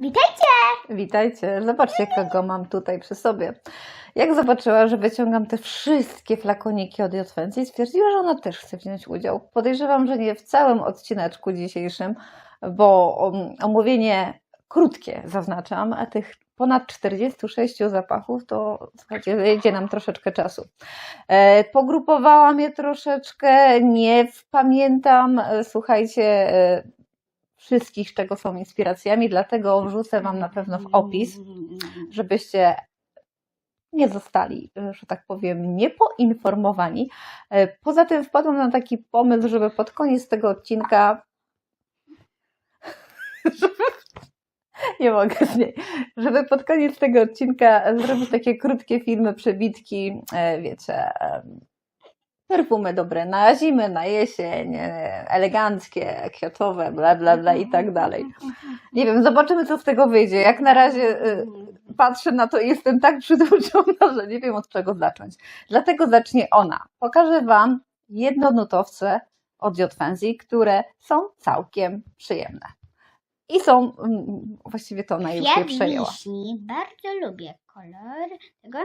Witajcie! Witajcie, zobaczcie kogo mam tutaj przy sobie. Jak zobaczyła, że wyciągam te wszystkie flakoniki od Jotwencji, stwierdziła, że ona też chce wziąć udział. Podejrzewam, że nie w całym odcineczku dzisiejszym, bo um, omówienie krótkie zaznaczam, a tych ponad 46 zapachów to słuchajcie, zejdzie nam troszeczkę czasu. E, pogrupowałam je troszeczkę, nie pamiętam, e, słuchajcie, e, wszystkich, czego są inspiracjami, dlatego wrzucę Wam na pewno w opis, żebyście nie zostali, że tak powiem, niepoinformowani. Poza tym wpadłam na taki pomysł, żeby pod koniec tego odcinka żeby, nie mogę z niej, żeby pod koniec tego odcinka zrobić takie krótkie filmy, przebitki, e, wiecie, perfumy dobre na zimę, na jesień, e, eleganckie, kwiatowe, bla, bla, bla i tak dalej. Nie wiem, zobaczymy, co z tego wyjdzie. Jak na razie e, patrzę na to i jestem tak przytłuczona, że nie wiem od czego zacząć. Dlatego zacznie ona. Pokażę Wam jednonutowce od Jotwenzi, które są całkiem przyjemne. I są, mm, właściwie to je Kwiat przejęła. wiśni. Bardzo lubię kolor tego.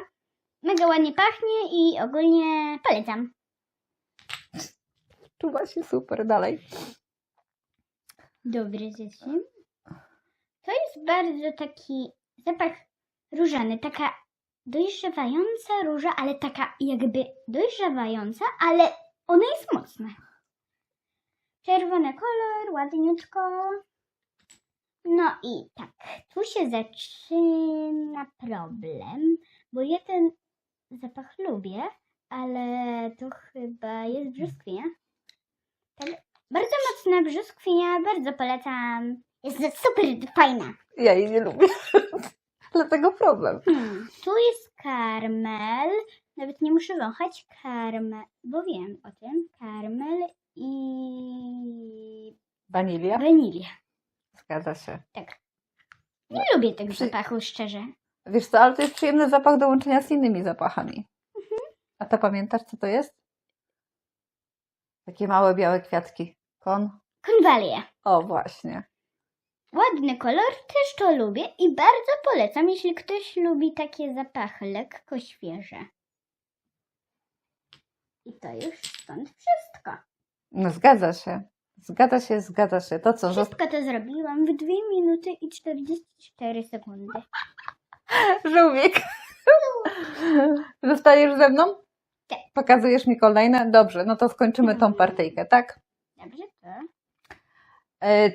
Mega ładnie pachnie i ogólnie polecam. Czuwa się super dalej. Dobry zesyn. To jest bardzo taki zapach różany. Taka dojrzewająca róża, ale taka jakby dojrzewająca, ale ona jest mocna. Czerwony kolor, ładniutko. No i tak, tu się zaczyna problem, bo ja ten zapach lubię, ale to chyba jest brzoskwinia. Tak, bardzo mocna brzoskwinia, bardzo polecam. Jest super fajna. Ja jej nie lubię. Dlatego problem. Hmm, tu jest karmel, nawet nie muszę wąchać karmel, bo wiem o tym. Karmel i Wanilia? wanilia. Zgadza się. Tak. Nie lubię tego Przy- zapachu, szczerze. Wiesz co, ale to jest przyjemny zapach do łączenia z innymi zapachami. A to pamiętasz, co to jest? Takie małe białe kwiatki. Kon? Konwalia. O, właśnie. Ładny kolor, też to lubię i bardzo polecam, jeśli ktoś lubi takie zapachy lekko świeże. I to już stąd wszystko. No zgadza się. Zgadza się, zgadza się. To co, że Wszystko to zrobiłam w 2 minuty i 44 sekundy. żółwik. Zostajesz ze mną? Tak. Pokazujesz mi kolejne? Dobrze, no to skończymy tą partyjkę, tak? Dobrze, to? E,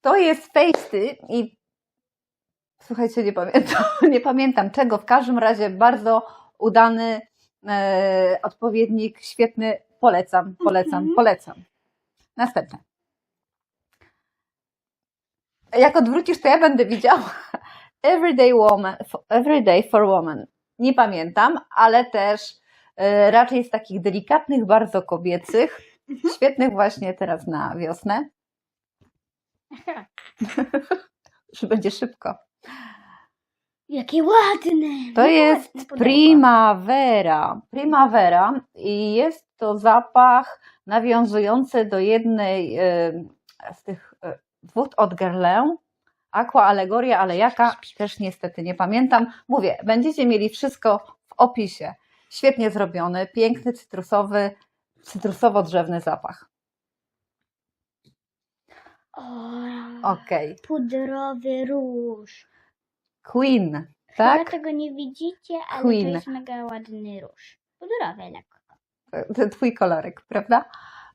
To jest fejsty i słuchajcie, nie pamiętam, nie pamiętam czego. W każdym razie bardzo udany e, odpowiednik, świetny. Polecam, polecam, Mhm. polecam. Następne. Jak odwrócisz, to ja będę widziała. Everyday woman, everyday for woman. Nie pamiętam, ale też e, raczej z takich delikatnych, bardzo kobiecych, Mhm. świetnych właśnie teraz na wiosnę. że będzie szybko. Jakie ładne! To Ładne jest. Primavera. Primavera i jest to zapach nawiązujący do jednej e, z tych e, wód od Guerlain. Aqua Allegoria, ale jaka? Też niestety nie pamiętam. Mówię, będziecie mieli wszystko w opisie. Świetnie zrobiony, piękny, cytrusowy, cytrusowo-drzewny zapach. Okej. Pudrowy róż. Queen, Chyba tak? tego nie widzicie, ale Queen. to jest mega ładny róż. Pudrowy lekko. twój kolorek, prawda?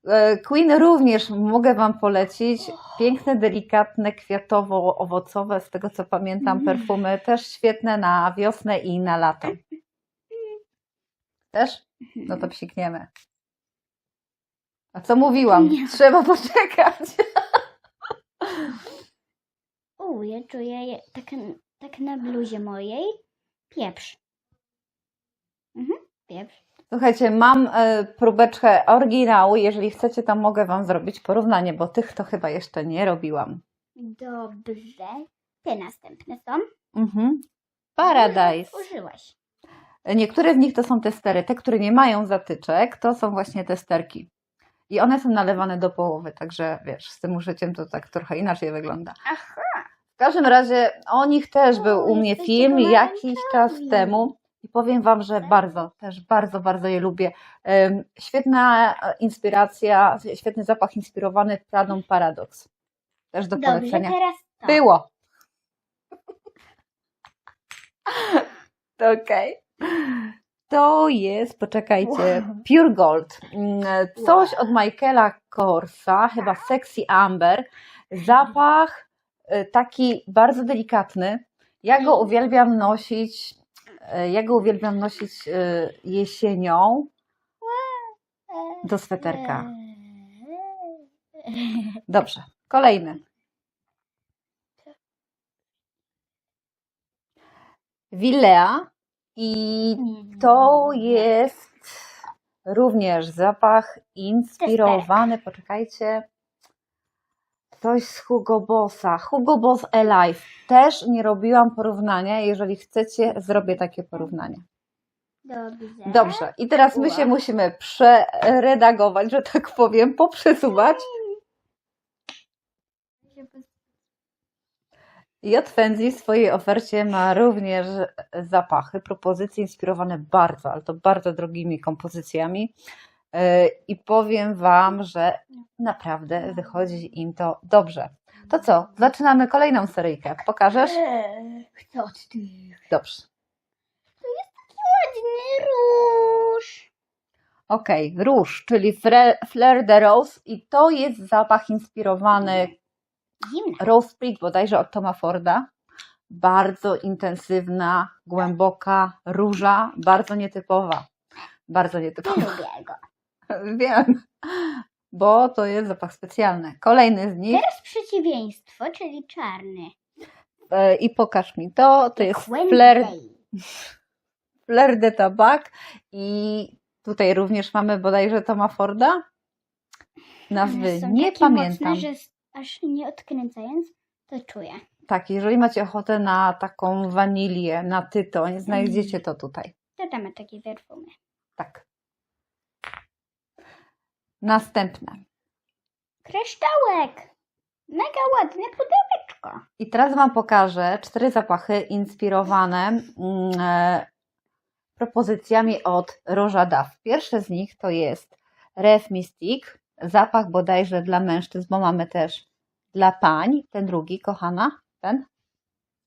E, Queen również mogę Wam polecić. Piękne, delikatne, kwiatowo-owocowe, z tego co pamiętam, Mm. perfumy też świetne na wiosnę i na lato. Też? No to psikniemy. A co mówiłam? Nie. Trzeba poczekać. U, ja czuję je- tak, na bluzie mojej. Pieprz. Mhm, pieprz. Słuchajcie, mam e, próbeczkę oryginału. Jeżeli chcecie, to mogę Wam zrobić porównanie, bo tych to chyba jeszcze nie robiłam. Dobrze. Te następne są. Mhm. Paradise. Użyłaś. Niektóre z nich to są testery. Te, które nie mają zatyczek, to są właśnie testerki. I one są nalewane do połowy, także wiesz, z tym użyciem to tak trochę inaczej wygląda. Aha. W każdym razie o nich też był u mnie film jakiś czas temu i powiem Wam, że bardzo, też bardzo, bardzo je lubię. Świetna e, inspiracja, świetny zapach inspirowany Pradą Paradox. Też do Dobrze, polecenia. teraz to. Było. To Okej. To jest, poczekajcie. Pure Gold. Mm, Coś od Michaela Korsa, chyba Sexy Amber. Zapach taki bardzo delikatny. Ja go uwielbiam nosić, y, ja go uwielbiam nosić y, jesienią do sweterka. Dobrze, kolejny. Willea i To jest również zapach inspirowany, poczekajcie, coś z Hugo Bossa. Hugo Boss Alive. Też nie robiłam porównania, jeżeli chcecie, zrobię takie porównanie. Dobrze. Dobrze, i teraz my się musimy przeredagować, że tak powiem, poprzesuwać. Jotwenzi w swojej ofercie ma również zapachy, propozycje inspirowane bardzo, ale to bardzo drogimi kompozycjami. Yy, I powiem Wam, że naprawdę wychodzi im to dobrze. To co? Zaczynamy kolejną seryjkę. Pokażesz? Chcę od tych. Dobrze. Ładny róż. Okej, róż, czyli Fleur de Rose i to jest zapach inspirowany Zimna. Rose Sprig bodajże od Toma Forda. Bardzo intensywna, głęboka róża, bardzo nietypowa. Bardzo Nie nietypowa. lubię go. Wiem, bo to jest zapach specjalny. Kolejny z nich Teraz przeciwieństwo, czyli czarny. e, i pokaż mi to, to jest Wednesday. Fleur de Tabac i tutaj również mamy bodajże Toma Forda. Nazwy są nie pamiętam. Mocne, że aż nie odkręcając, to czuję. Tak, jeżeli macie ochotę na taką wanilię, na tytoń, znajdziecie to tutaj. Ma takie perfumy. Tak. Następne. Kryształek. Mega ładne pudełeczko. I teraz Wam pokażę cztery zapachy inspirowane mm, e, propozycjami od Roja Duff. Pierwszy z nich to jest Ref Mystic, zapach bodajże dla mężczyzn, bo mamy też dla pań. Ten drugi, kochana, ten.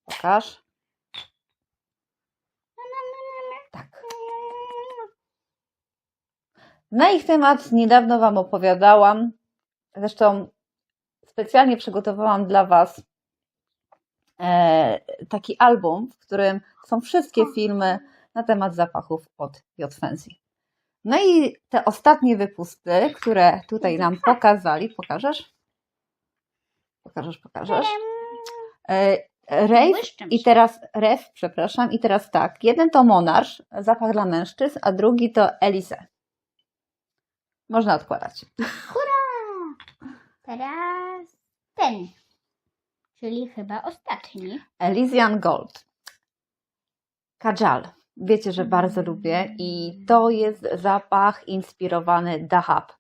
Pokaż. Tak. Na ich temat niedawno Wam opowiadałam. Zresztą specjalnie przygotowałam dla Was e, taki album, w którym są wszystkie filmy na temat zapachów od J-Fancy. No i te ostatnie wypusty, które tutaj nam pokazali, pokażesz? Pokażesz, pokażesz. E, Rave i teraz Ref, przepraszam, i teraz tak. Jeden to Monarch, zapach dla mężczyzn, a drugi to Elise. Można odkładać. Teraz ten. Czyli chyba ostatni. Elysian Gold. Kajal. Wiecie, że bardzo lubię i to jest zapach inspirowany Dahab.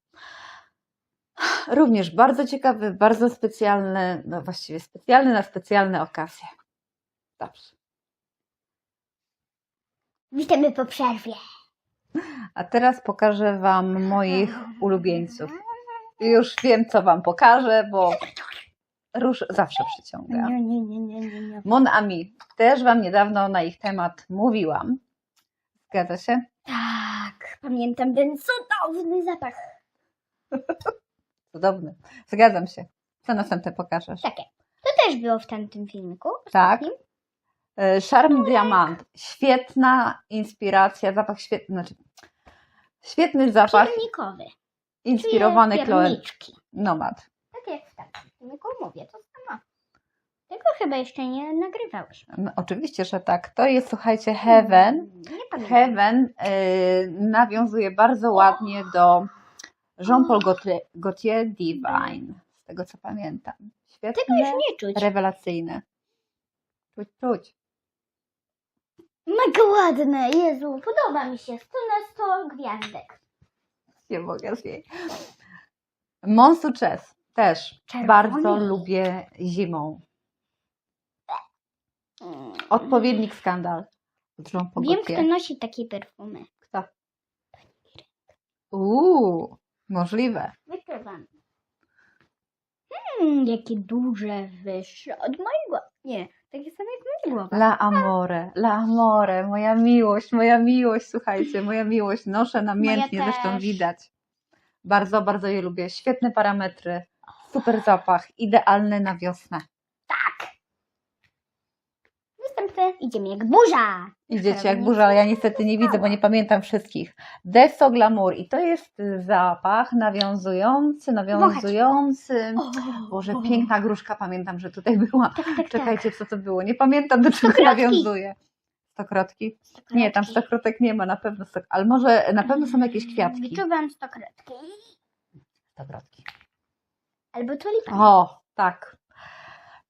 Również bardzo ciekawy, bardzo specjalny, no właściwie specjalny na specjalne okazje. Dobrze. Witamy po przerwie. A teraz pokażę Wam moich ulubieńców. Już wiem, co Wam pokażę, bo róż zawsze przyciąga. Nie, nie, nie, nie, nie, nie. Mon Ami. Też Wam niedawno na ich temat mówiłam. Zgadza się? Tak, pamiętam ten cudowny zapach. Cudowny. Zgadzam się. Co następne pokażesz? Takie. To też było w tamtym filmiku. Tak. ostatnim. E, Charm Diamant. Świetna inspiracja, zapach świetny, znaczy świetny zapach Piernikowy. inspirowany pierniczki. Nomad. Tak jak w filmiku mówię, to samo. Tego chyba jeszcze nie nagrywałeś. No, oczywiście, że tak. To jest, słuchajcie, Heaven. Heaven y, nawiązuje bardzo ładnie do Jean-Paul Gaultier, Divine, z tego co pamiętam. Tego Świetne, już nie czuć. rewelacyjne. Czuć, czuć. Mega ładne, Jezu, podoba mi się. 100 na 100 gwiazdek. Nie mogę z niej. Monsu Chess też Czerwony. bardzo lubię zimą. Mm. Odpowiednik skandal. Wiem, kto nosi takie perfumy. Kto? Uuu, możliwe. Wyczuwam. Hmm, jakie duże, wyższe od mojego. Nie, takie same jak moja głowa. La amore, la amore, moja miłość, moja miłość, słuchajcie, moja miłość, noszę namiętnie, Moja zresztą też. widać. Bardzo, bardzo je lubię. Świetne parametry, super zapach, idealny na wiosnę. Tak. Idziemy jak burza. Idziecie jak burza, ale ja niestety nie widzę, bo nie pamiętam wszystkich. Deso Glamour i to jest zapach nawiązujący, nawiązujący. Boże, piękna gruszka, pamiętam, że tutaj była. Tak, tak, tak. Czekajcie, co to było? Nie pamiętam, do czego nawiązuje. Stokrotki? Nie, tam stokrotek nie ma, na pewno stok... ale może na pewno są jakieś kwiatki. Wyczuwam stokrotki. Stokrotki. Albo tulipany. O, tak.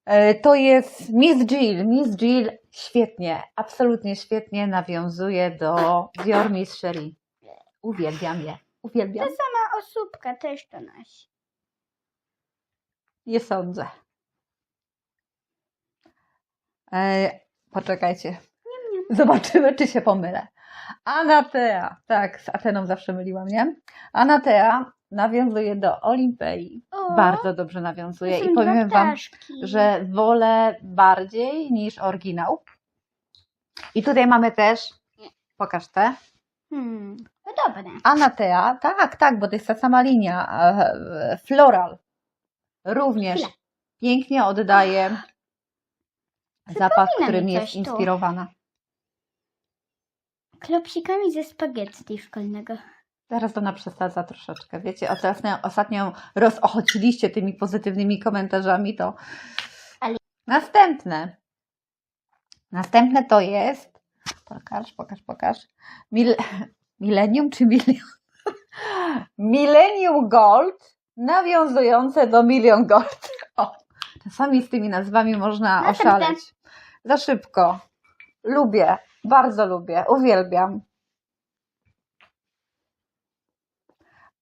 E, To jest Miss Jill. Miss Jill świetnie, absolutnie świetnie nawiązuje do Dior Miss Cherie. Uwielbiam je. Uwielbiam. Sama osóbka też to nosi. Nie sądzę. E, poczekajcie. Zobaczymy, czy się pomylę. Anatea. Tak, z Ateną zawsze myliłam, nie? Anatea nawiązuje do Olimpei. O, Bardzo dobrze nawiązuje i powiem Wam, że wolę bardziej niż oryginał. I tutaj mamy też, pokaż te, Hmm, dobre. Anatea, tak, tak, bo to jest ta sama linia, e, floral. Również pięknie oddaje zapach, którym jest tu. inspirowana. Klopsikami ze spaghetti szkolnego. Zaraz ona przesadza troszeczkę. Wiecie, ostatnio, ostatnio rozochociliście tymi pozytywnymi komentarzami, to Ale- następne. Następne to jest, pokaż, pokaż, pokaż, Mil... Millennium czy Milion? Millennium Gold nawiązujące do Milion Gold. O, czasami z tymi nazwami można Następne. oszaleć. Za szybko. Lubię, bardzo lubię, uwielbiam.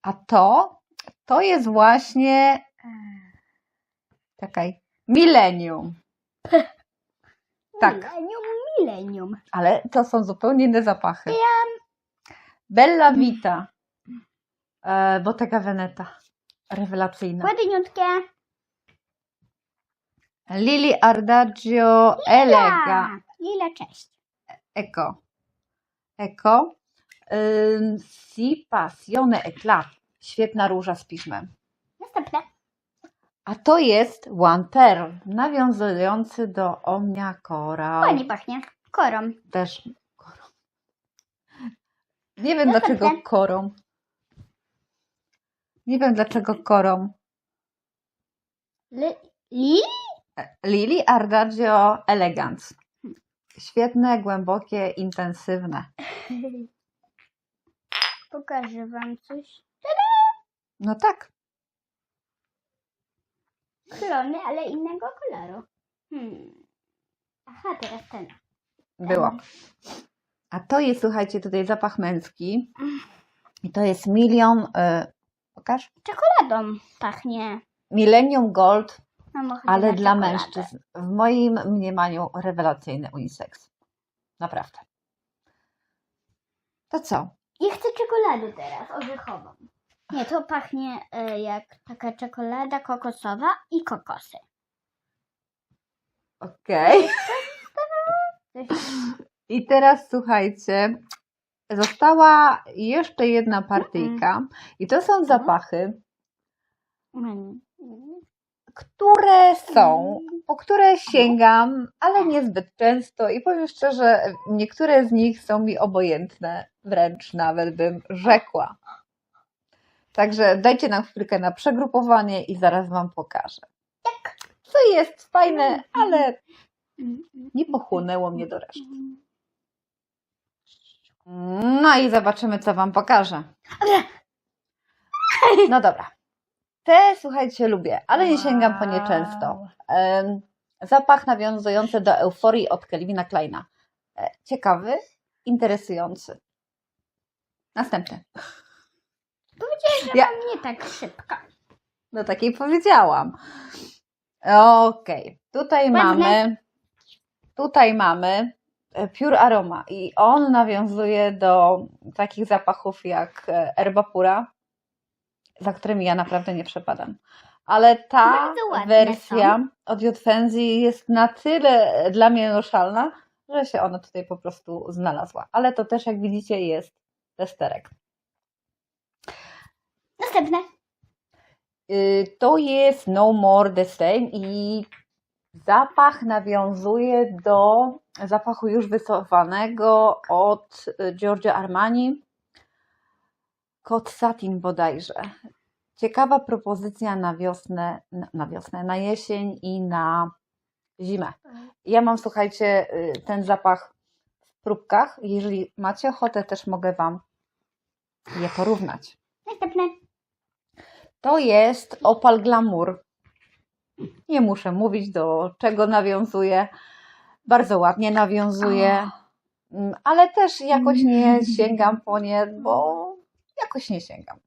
A to, to jest właśnie. Czekaj. Millennium. Tak. Milenium, milenium. Ale to są zupełnie inne zapachy. Bella Vita. E, Bottega Veneta. Rewelacyjna. Ładniutkie. Lili Ardagio Elega. Lila, cześć. Ecco. Ecco. Si Passione Eclat. Świetna róża z piżmem. Następne. A to jest One Pearl, nawiązujący do Omnia Cora. Ładnie pachnie. Korą. Też korą. Nie wiem Następne. dlaczego korą. Nie wiem dlaczego korą. Li? Li? Lili Ardagio Elegance. Świetne, głębokie, intensywne. Pokażę wam coś. No tak. Klony, ale innego koloru. Hmm. Aha, teraz ten. Było. A to jest, słuchajcie, tutaj zapach męski. I to jest milion. Y, pokaż? Czekoladą pachnie. Millennium Gold, Mam ochotę ale na dla czekoladę. mężczyzn. W moim mniemaniu rewelacyjny unisex. Naprawdę. To co? I chcę czekoladę teraz, orzechową. Nie, to pachnie e, jak taka czekolada kokosowa i kokosy. Okej. I teraz słuchajcie. Została jeszcze jedna partyjka. I to są zapachy, Mm. Które są, po które sięgam, ale niezbyt często. I powiem szczerze, niektóre z nich są mi obojętne, wręcz nawet bym rzekła. Także dajcie nam chwilkę na przegrupowanie i zaraz Wam pokażę. Co jest fajne, ale nie pochłonęło mnie do reszty. No i zobaczymy, co Wam pokażę. No dobra. Te, słuchajcie, lubię, ale nie sięgam po nie często. Zapach nawiązujący do euforii od Kelvina Kleina. E, Ciekawy, interesujący. Następny. Powiedziałeś, że Ja- nie tak szybko. No takiej powiedziałam. Okej, tutaj Ładne. mamy, tutaj mamy e, Pure Aroma i on nawiązuje do takich zapachów jak e, Erba Pura, za którymi ja naprawdę nie przepadam. Ale ta ładne wersja od Jotwenzi jest na tyle dla mnie noszalna, że się ona tutaj po prostu znalazła. Ale to też, jak widzicie, jest testerek. Następne. Y, To jest No More the Same i zapach nawiązuje do zapachu już wycofanego od Giorgio Armani. Kot Satin bodajże. Ciekawa propozycja na wiosnę, na- wiosnę, na jesień i na zimę. Ja mam, słuchajcie, y, ten zapach w próbkach. Jeżeli macie ochotę, też mogę Wam je porównać. Następne. To jest Opal Glamour. Nie muszę mówić, do czego nawiązuje. Bardzo ładnie nawiązuje, Mm, ale też jakoś nie sięgam po nie, bo jakoś nie sięgam.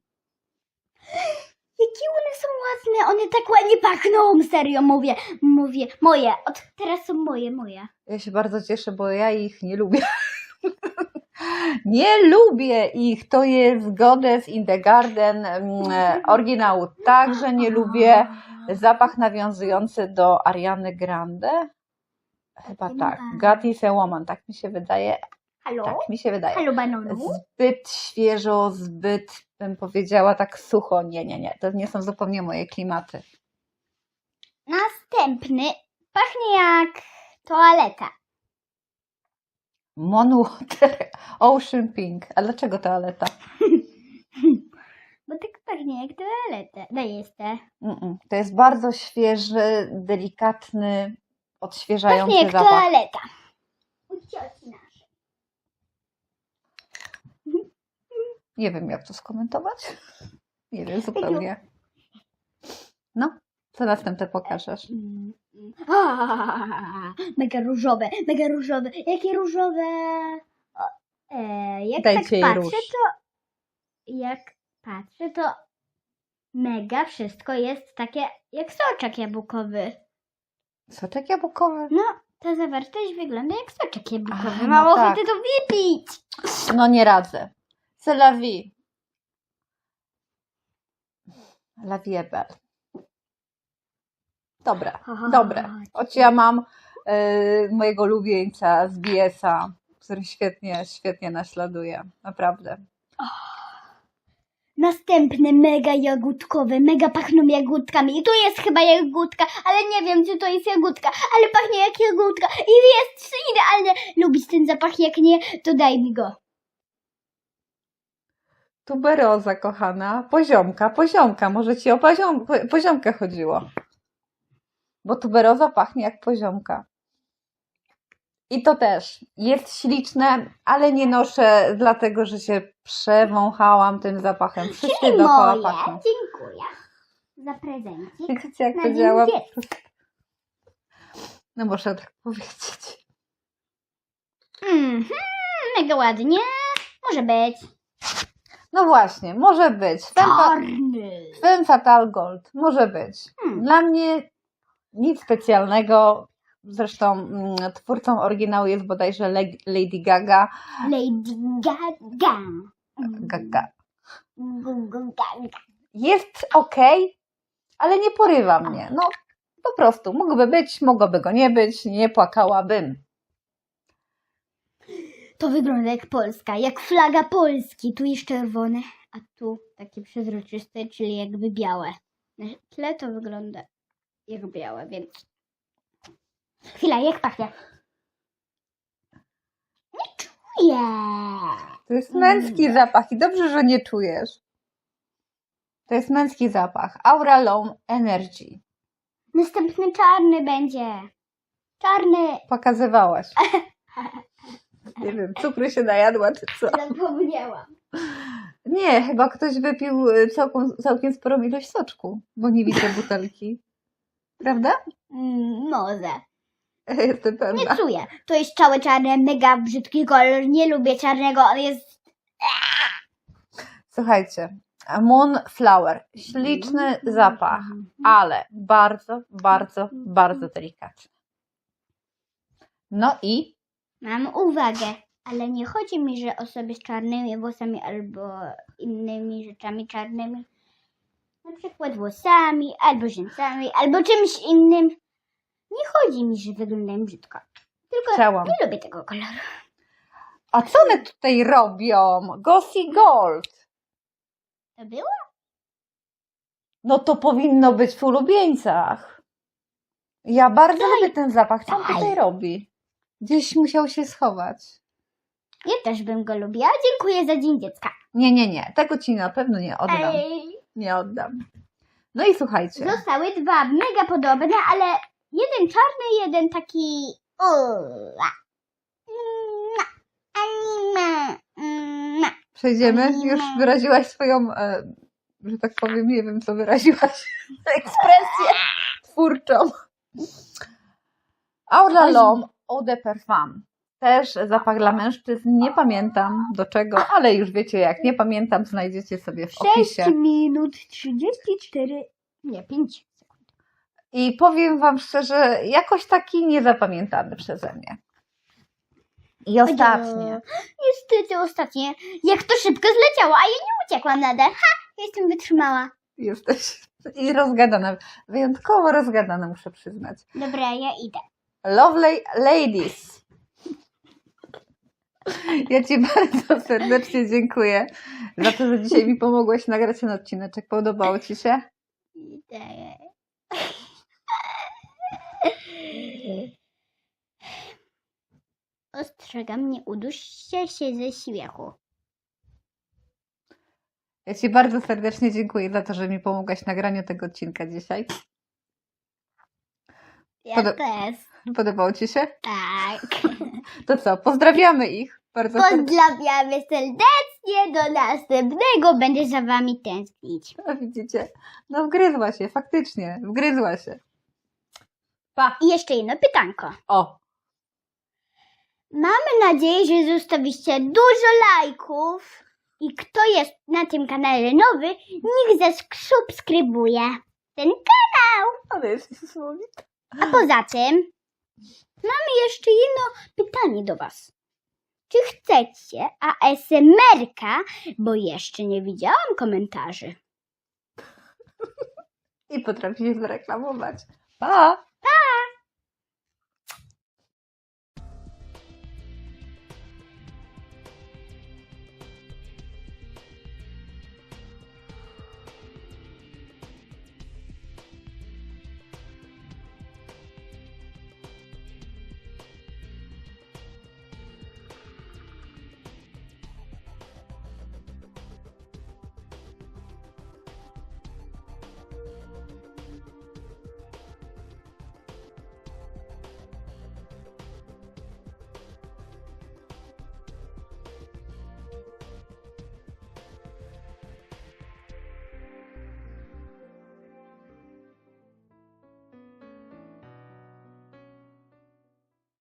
Jakie one są ładne, one tak ładnie pachną, serio mówię, mówię, moje, od teraz są moje, moje. Ja się bardzo cieszę, bo ja ich nie lubię. Nie lubię ich. To jest Goddess in the Garden mm, oryginału. Także nie lubię. Zapach nawiązujący do Ariany Grande. Chyba tak. God is a woman, tak mi się wydaje. Halo? Tak mi się wydaje. Halo, banonu? Zbyt świeżo, zbyt bym powiedziała tak sucho. Nie, nie, nie. To nie są zupełnie moje klimaty. Następny pachnie jak toaleta. Monwater Ocean Pink. A dlaczego toaleta? Bo tak pachnie jak toaleta. Daj jeszcze. To jest bardzo świeży, delikatny, odświeżający Pachnie jak zapach. toaleta. U cioci naszej. Nie wiem, jak to skomentować. Nie wiem zupełnie. No, co następne pokażesz? A, Mega różowe, mega różowe. Jakie różowe? O, e, jak Dajcie tak patrzę, róż. to jak patrzę, to mega wszystko jest takie jak soczek jabłkowy. Soczek jabłkowy? No, ta zawartość wygląda jak soczek jabłkowy. No ochotę tak. to wypić. No nie radzę. C'est la vie. La vie est belle. Dobra, dobre. Choć ja mam e, mojego ulubieńca z BS-a, który świetnie, świetnie naśladuje. Naprawdę. Następne mega jagódkowe, mega pachną jagódkami. I tu jest chyba jagódka, ale nie wiem, czy to jest jagódka, ale pachnie jak jagódka. I jest idealnie. Lubisz ten zapach, jak nie, to daj mi go. Tuberoza, kochana. Poziomka, poziomka. Może ci o poziom, po- poziomkę chodziło. Bo tuberoza pachnie jak poziomka. I to też jest śliczne, ale nie noszę dlatego, że się przewąchałam tym zapachem. Wszyscy Czyli dookoła moje. pachną. Dziękuję za prezencik. Widzicie, jak to działa? dziecka. No muszę tak powiedzieć. Mhm, mega ładnie. Może być. No właśnie, może być. Femme, fa- Czarny. Femme Fatal Gold. Może być. Hmm. Dla mnie nic specjalnego. Zresztą mm, twórcą oryginału jest bodajże Le- Lady Gaga. Lady Gaga. Gaga. Gaga. Jest ok, ale nie porywa mnie. No po prostu, mógłby być, mogłoby go nie być, nie płakałabym. To wygląda jak Polska, jak flaga Polski. Tu jest czerwone, a tu takie przezroczyste, czyli jakby białe. Na tle to wygląda jak białe, więc... Chwila, jak pachnie? Nie czuję. To jest męski zapach i dobrze, że nie czujesz. To jest męski zapach. Aura Lone Energy. Następny czarny będzie. Czarny. Pokazywałaś. Nie wiem, cukru się najadła czy co. Zapomniałam. Nie, chyba ktoś wypił y, całkiem, całkiem sporą ilość soczku, bo nie widzę butelki. Prawda? Mm, może. Jestem Nie pewna. czuję. To jest całe czarne, mega brzydki kolor. Nie lubię czarnego, on jest... Słuchajcie, Moonflower. Śliczny zapach, ale bardzo, bardzo, bardzo delikatny. No i Mam uwagę, ale nie chodzi mi, że osoby z czarnymi włosami albo innymi rzeczami czarnymi, na przykład włosami, albo rzęsami, albo czymś innym, nie chodzi mi, że wyglądają brzydko. Tylko chciałam. nie lubię tego koloru. A co one tutaj robią? Gossy Gold. To było? No to powinno być w ulubieńcach. Ja bardzo Daj. lubię ten zapach. Co on Daj. tutaj robi? Gdzieś musiał się schować. Ja też bym go lubiła. Dziękuję za Dzień Dziecka. Nie, nie, nie. Tego ci na pewno nie oddam. Ej, Nie oddam. No i słuchajcie. Zostały dwa mega podobne, ale jeden czarny, jeden taki... Ua. Mua. Anime. Mua. Przejdziemy. Już wyraziłaś swoją, e, że tak powiem, nie wiem co wyraziłaś, ekspresję twórczą. Aura L'Homme Eau de Parfum. Też zapach dla mężczyzn. Nie pamiętam do czego, ale już wiecie jak. Nie pamiętam, znajdziecie sobie w 6 opisie. minut 34, nie 5 sekund. I powiem Wam szczerze, jakoś taki niezapamiętany przeze mnie. I ostatnie. Niestety ostatnie. Jak to szybko zleciało, a ja nie uciekłam nadal. Ha, jestem wytrzymała. Jesteś i rozgadana. Wyjątkowo rozgadana, muszę przyznać. Dobra, ja idę. Lovely Ladies. Ja Ci bardzo serdecznie dziękuję za to, że dzisiaj mi pomogłeś nagrać ten odcineczek. Podobało Ci się? Ostrzegam, nie uduście się ze śmiechu. Ja Ci bardzo serdecznie dziękuję za to, że mi pomogłaś nagraniu tego odcinka dzisiaj. Ja Podo- też. Podobało Ci się? Tak. To co, pozdrawiamy ich. Bardzo. Pozdrawiamy serdecznie. Do następnego. Będę za wami tęsknić. A Widzicie? No wgryzła się, faktycznie. Wgryzła się. Pa! I jeszcze jedno pytanko. O! Mamy nadzieję, że zostawiście dużo lajków i kto jest na tym kanale nowy, niech zasubskrybuje ten kanał. Ale jest niesamowite. A poza tym mamy jeszcze jedno pytanie do Was. Czy chcecie ASMR-ka, bo jeszcze nie widziałam komentarzy. I potrafi się zareklamować. Pa!